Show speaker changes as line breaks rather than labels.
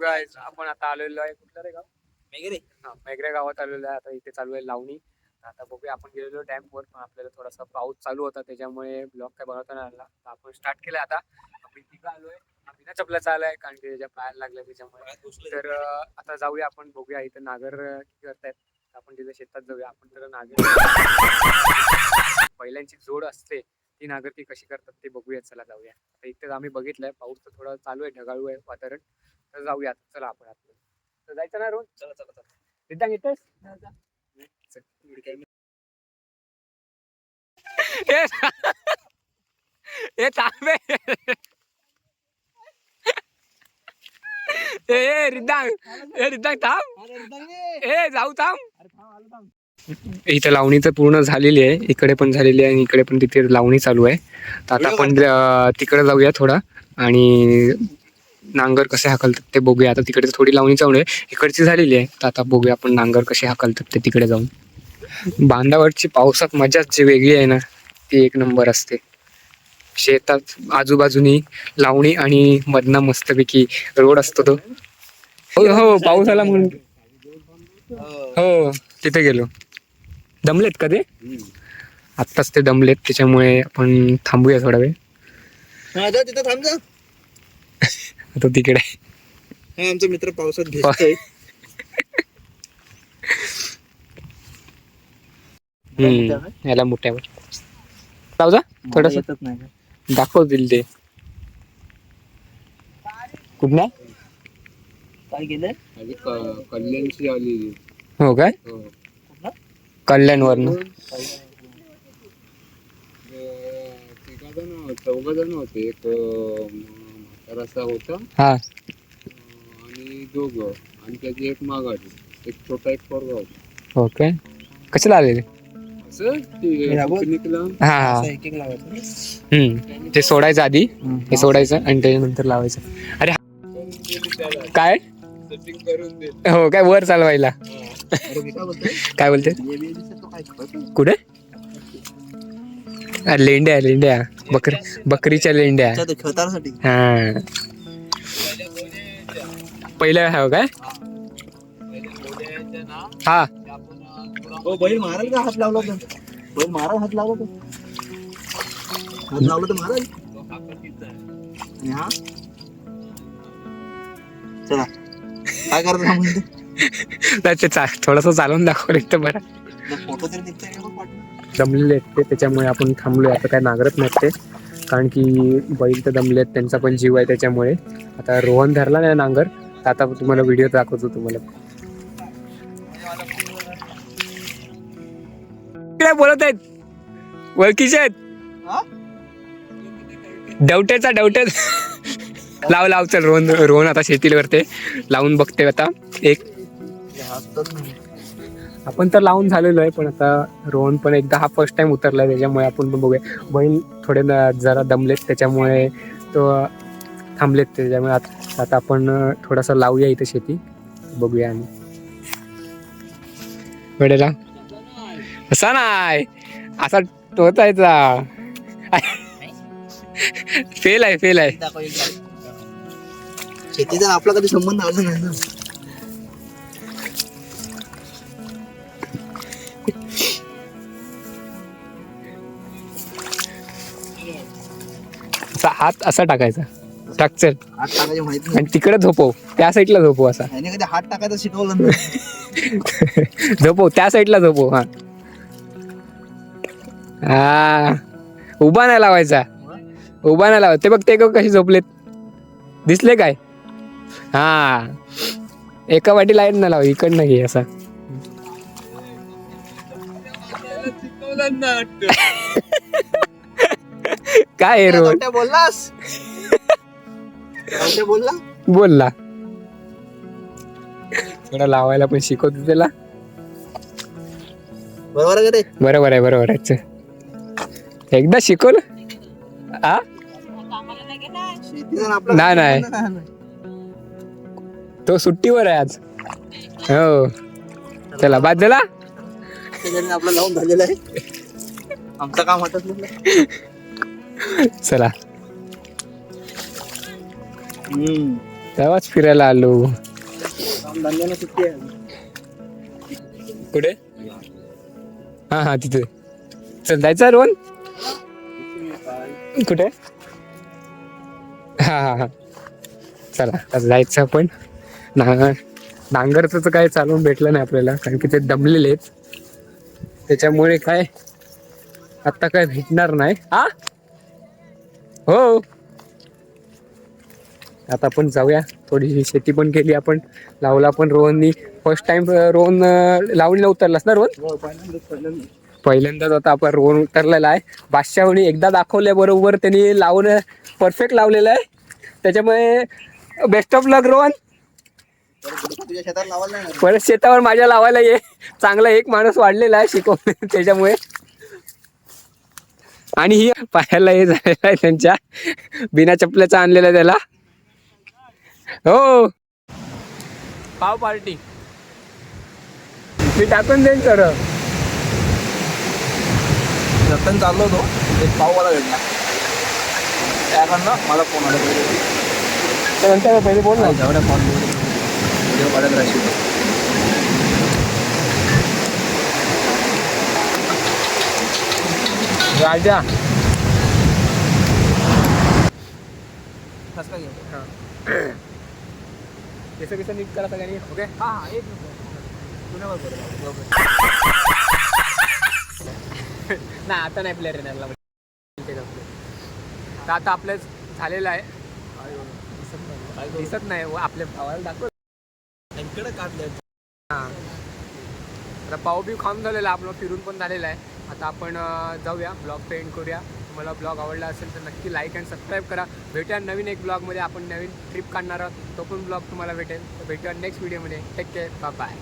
Guys, आपण आता आलेलो आहे कुठलं रे गाव? हा मेघरे गावात आलेलो आहे. आता इथे चालू आहे लावणी. आता बघूया आपण गेलेलो डॅम वर पण आपल्याला थोडासा पाऊस चालू होता त्याच्यामुळे ब्लॉग काय बनवता नाही आला. तर आपण स्टार्ट केलाय आता. आम्ही तिघं आलोय आम्ही ना चपला आलाय कारण की त्याच्या पायाला लागल्या त्याच्यामुळे. तर आता जाऊया आपण बघूया इथं नागर करतायत. आपण तिथे शेतात जाऊया. आपण तर नागर बैलांची जोड असते ती नागर ती कशी करतात ते बघूया. चला जाऊया. आता इथे आम्ही बघितलंय पाऊस तर थोडा चालू आहे ढगाळू आहे वातावरण. तर जाऊया चला आपण आतमध्ये. तर जायचं ना रोज? चला चला चला. रिद्धांग येतेस. ए, ए थांबे. ए ए रिद्धांग. ए रिद्धांग थांब. ए. जाऊ थांब. इथं लावणी तर पूर्ण झालेली आहे. इकडे पण झालेली आहे आणि इकडे पण तिथे लावणी चालू आहे. तर आता आपण तिकडे जाऊया थोडा. आणि नांगर कसे हाकलतात ते बघूया. आता तिकडे थोडी लावणी चालू आहे. इकडची झालेली आहे. तर आता बघूया आपण नांगर कसे हाकलतात ते तिकडे जाऊन. बांधावरची पावसात मजाच जी वेगळी आहे ना ती एक नंबर असते. शेतात आजूबाजूनी लावणी आणि मधना मस्तपैकी रोड असतो तो. हो हो पाऊस आला म्हणून. हो तिथे गेलो. दमलेत का ते? आत्ताच ते दमलेत त्याच्यामुळे आपण थांबूया थोडा वेळ.
तिथं थांब
आता तिकडे.
हा आमचा मित्र पावसात
हम्म याला मोठ्यावर. जाऊ जा थोडस.
नाही
दाखवतील ते कुठल्या
काय केलंय?
कल्याणची आलेली
हो काय कल्याण वरनं
चौघ जण होते. एक असा होता.
हा.
आणि दोघ. आणि त्याची एक मागाडी एक छोटा एक पोरगा होता.
काय कशाला आलेले?
असं? ते
हा हा हम्म. सोडायचं आधी. हे सोडायचं आणि त्याच्यानंतर लावायचं. अरे हा- काय?
सेटिंग करून दे.
हो काय वर चालवायला?
काय
बोलते?
हे?
कुठे? अरे लेंड्या लेंड्या. बकरी बकरीच्या लेंड्या.
ते खतासाठी
हा. पहिलं हो काय? हा.
हो बैल माराल का हात लावला तर बैल माराल हात लावला तर हात लावला तर माराल आणि हा? चला. काय करतो
ते थोडस चालवून दाखवलं तर बरं.
फोटो तरी पाठीमागे?
दमलेले आहेत ते त्याच्यामुळे आपण थांबलोय. आता काय नागरत नाहीत ते. कारण की बैल तर दमले आहेत त्यांचा पण जीव आहे त्याच्यामुळे. आता रोहन धरला नाही नांगर. तर आता तुम्हाला व्हिडिओ दाखवतो तुम्हाला. काय बोलत आहेत? ओळखीचे आहेत? डवट्याचा डवट्या. लाव लाव चल रोहन रोहन आता शेतीला करते लावून बघते आता. एक. आपण तर लावून झालेलो आहे पण आता रोहन पण एकदा हा फर्स्ट टाइम उतरलाय त्याच्यामुळे आपण पण बघूया. बैल थोडे जरा दमलेत त्याच्यामुळे तो थांबलेत त्याच्यामुळे आता आता आपण थोडासा लावूया इथे शेती. बघूया आणि वेळेला असा नाही. असा टोचायचा. फेल आहे फेल आहे.
शेतीचा आपला कधी संबंध आला नाही ना.
हात असा टाकायचा. टाक चल.
हात टाकायचे माहीत नाही.
आणि तिकडे झोपव. त्या साईडला झोपव असा.
याने कधी हात टाकायचं शिकवलं नाही.
झोपव. त्या साईडला झोपव हा. हा. उभा नाही लावायचा. उभा नाही लावायचा. ते बघ ते कसे झोपलेत. दिसले काय? हा. एका वाटी लाइट ना लाव इकडनं घे असा. काय आहे
बोललास? बोलला?
बोलला. थोडा लावायला पण शिकवतो त्याला.
बरोबर आहे का
बरोबर आहे बरोबर आहे. एकदा शिकवलं? आ?
शेतीचा आपला
नाही, नाही. तो सुट्टीवर आहे आज. हो. चला बाद झाला?
आपलं लावून झालेलं आहे. आमचं काम नाही.
चला. तेव्हाच फिरायला आलो. कुठे? हा हा तिथे. चल जायचं रोहन? कुठे? हा हा हा. चला आता जायचं आपण. ना नांगरचं तर काय चालवून भेटलं नाही आपल्याला कारण की ते दमलेले आहेत. त्याच्यामुळे काय आत्ता काय भेटणार नाही. हा? हो. आता आपण जाऊया. थोडीशी शेती पण केली आपण. लावला पण रोहननी. फर्स्ट टाइम रोहन लावणीला उतरलास ना रोहन?
हो, पहिल्यांदाच पहिल्यांदा
पहिल्यांदाच आता आपण रोहन उतरलेला आहे. बादशाहनी एकदा दाखवल्याबरोबर त्यांनी लावणं परफेक्ट लावलेलं आहे. त्याच्यामुळे बेस्ट ऑफ लक रोहन. परत शेतावर माझ्या लावायला ये. चांगला एक माणूस वाढलेला आहे शिकवणे त्याच्यामुळे. आणि ही पायाला हे झालेला आहे त्यांच्या बिना चपल्याचा आणलेला त्याला. हो. पाव पार्टी. मी टाकून देईन सर.
रतन चाललो होतो. एक पाववाला भेटला. त्याकडनं मला फोन आला.
पहिले बोल ना.
जेवढ्या फोन देव काढत राहशील
राजा.
केस
केस नीट करा सगळ्यांनी ओके?
हा हा एक पुण्यावर
नाही आता नाही प्लेअर येणार तर आता आपलं झालेलं आहे. दिसत नाही. आपल्या भावाला दाखव.
इकडे काढले
हां. आता पाव बी खाऊन झालेला आपलं फिरून पण झालेलं आहे. आता आपण जाऊया ब्लॉग पे एंड करूया. तुम्हाला ब्लॉग आवडला असेल तर नक्की लाईक अँड सबस्क्राईब करा. भेटूया नवीन एक ब्लॉगमध्ये. आपण नवीन ट्रिप काढणार आहोत. तो पण ब्लॉग तुम्हाला भेटेल. तर भेटूया नेक्स्ट व्हिडिओमध्ये टेक केअर बाय